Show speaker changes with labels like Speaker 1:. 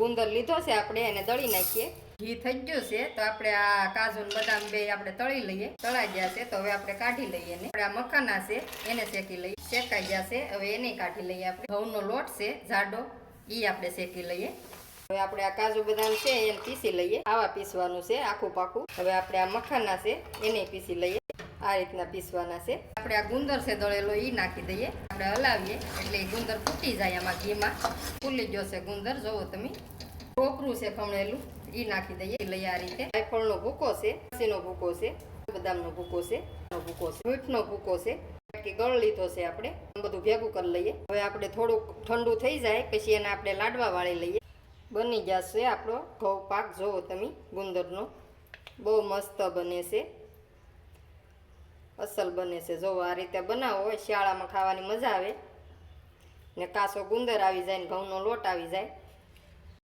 Speaker 1: ગુંદર લીધો છે, આપણે એને દળી નાખીએ. ઘી થઈ ગયું છે, તો આપણે આ કાજુ બદામ બે આપણે તળી લઈએ. તળાઈ ગયા છે, તો હવે આપણે કાઢી લઈએ ને. આપણે આ મખાના છે, એને શેકી લઈએ. શેકાઈ ગયા છે, હવે એને કાઢી લઈએ આપણે. ઘઉંનો લોટ છે, જાડો એ આપણે શેકી લઈએ. હવે આપણે આ કાજુ બદામ છે, એને પીસી લઈએ. આવા પીસવાનું છે, આખું પાકું હવે આપણે આ મખાના છે, એને પીસી લઈએ. આ રીતના પીસવાના છે. આપણે આ ગુંદર છે દળેલો એ નાખી દઈએ. આપણે હલાવીએ, એટલે ગુંદર ફૂટી જાય આમાં ઘીમાં. ફૂલી ગયો છે ગુંદર, જોવો તમે. ટોપરું છે ખમણેલું એ નાખી દઈએ. લઈ આ રીતે. જાયફળનો ભૂકો છે નો ભૂકો છે, બદામનો ભૂકો છે ભૂકો છે, મીઠનો ભૂકો છે. કે ગળ લીધો છે આપણે. બધું ભેગું કરી લઈએ. હવે આપણે થોડુંક ઠંડુ થઈ જાય, પછી એને આપણે લાડવા વાળી લઈએ. બની જશે આપણો ઘઉં પાક, જોવો તમે, ગુંદરનો. બહુ મસ્ત બને છે. અસલ બને છે. જો આ રીતે બનાવો હોય, શિયાળામાં ખાવાની મજા આવે. ને કાસો ગુંદર આવી જાય ને ઘઉંનો લોટ આવી જાય.